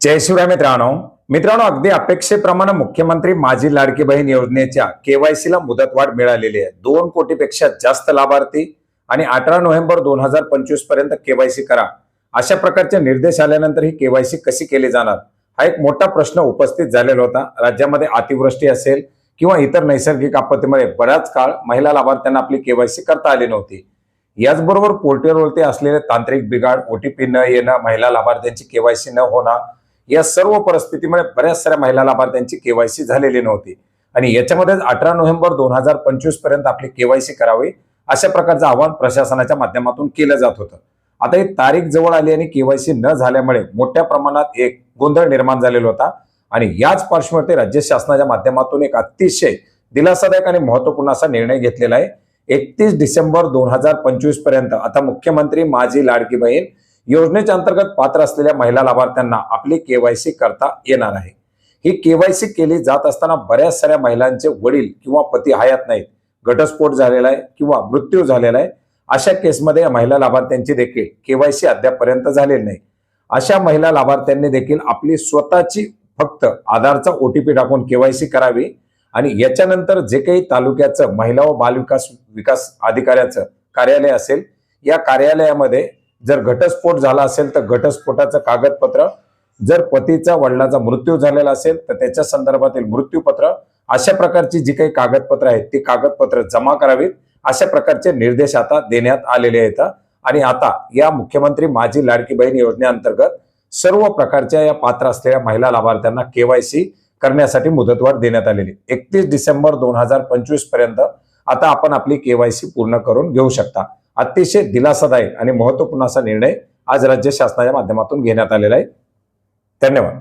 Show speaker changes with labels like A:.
A: जय शिवराय मित्रांनो. मित्रांनो अगदी अपेक्षेप्रमाणे मुख्यमंत्री माझी लाडकी बहीण योजनेच्या केवायसी ला मुदतवाढ मिळालेली आहे. दोन कोटीपेक्षा जास्त लाभार्थी आणि अठरा नोव्हेंबर दोन हजार पंचवीसपर्यंत केवायसी करा. अशा प्रकारचे निर्देश आल्यानंतर ही केवायसी कशी केली जाणार? हा एक मोठा प्रश्न उपस्थित झालेला होता. राज्यामध्ये अतिवृष्टी असेल किंवा इतर नैसर्गिक आपत्तीमुळे बराच काळ महिला लाभार्थ्यांना आपली केवायसी करता आली नव्हती. याचबरोबर पोर्टलवरती असलेले तांत्रिक बिघाड ओटीपी न येणं महिला लाभार्थ्यांची केवायसी न होणं या सर्व परिस्थितीमुळे बऱ्याच साऱ्या महिला लाभार्थ्यांची केवायसी झालेली नव्हती. आणि याच्यामध्येच अठरा नोव्हेंबर दोन हजार पंचवीसपर्यंत आपली केवायसी करावी अशा प्रकारचं आवाहन प्रशासनाच्या माध्यमातून केलं जात होतं. आता ही तारीख जवळ आली आणि केवायसी न झाल्यामुळे मोठ्या प्रमाणात एक गोंधळ निर्माण झालेला होता. आणि याच पार्श्वभूमीवरती राज्य शासनाच्या माध्यमातून एक अतिशय दिलासादायक आणि महत्त्वपूर्ण असा निर्णय घेतलेला आहे. एकतीस डिसेंबर दोन हजार पंचवीसपर्यंत आता मुख्यमंत्री माझी लाडकी बहीण योजनेच्या अंतर्गत पात्र असलेल्या महिला लाभार्थ्यांना आपली केवायसी करता येणार आहे. ही केवायसी केली जात असताना बऱ्याच साऱ्या महिलांचे वडील किंवा पती हयात नाहीत. घटस्फोट झालेला आहे किंवा मृत्यू झालेला आहे. अशा केसमध्ये या महिला लाभार्थ्यांची देखील केवायसी अद्यापपर्यंत झालेली नाही. अशा महिला लाभार्थ्यांनी देखील आपली स्वतःची फक्त आधारचा ओटीपी टाकून केवायसी करावी आणि याच्यानंतर जे काही तालुक्याचं महिला व बालविकास विकास अधिकाऱ्याचं कार्यालय असेल या कार्यालयामध्ये जर घटस्फोट झाला असेल तर घटस्फोटाचं कागदपत्र जर पतीचा वडिलाचा मृत्यू झालेला असेल तर त्याच्या संदर्भातील मृत्यूपत्र अशा प्रकारची जी काही कागदपत्र आहेत ती कागदपत्र जमा करावीत. अशा प्रकारचे निर्देश आता देण्यात आलेले आहेत. आणि आता या मुख्यमंत्री माझी लाडकी बहीण योजनेअंतर्गत सर्व प्रकारच्या या पात्र असलेल्या महिला लाभार्थ्यांना केवायसी करण्यासाठी मुदतवाढ देण्यात आलेली. एकतीस डिसेंबर दोन हजार पंचवीसपर्यंत आता आपण आपली केवायसी पूर्ण करून घेऊ शकता. अतिशय दिलासादायक आणि महत्त्वपूर्ण असा निर्णय आज राज्य शासनाच्या माध्यमातून घेण्यात आलेला आहे. धन्यवाद.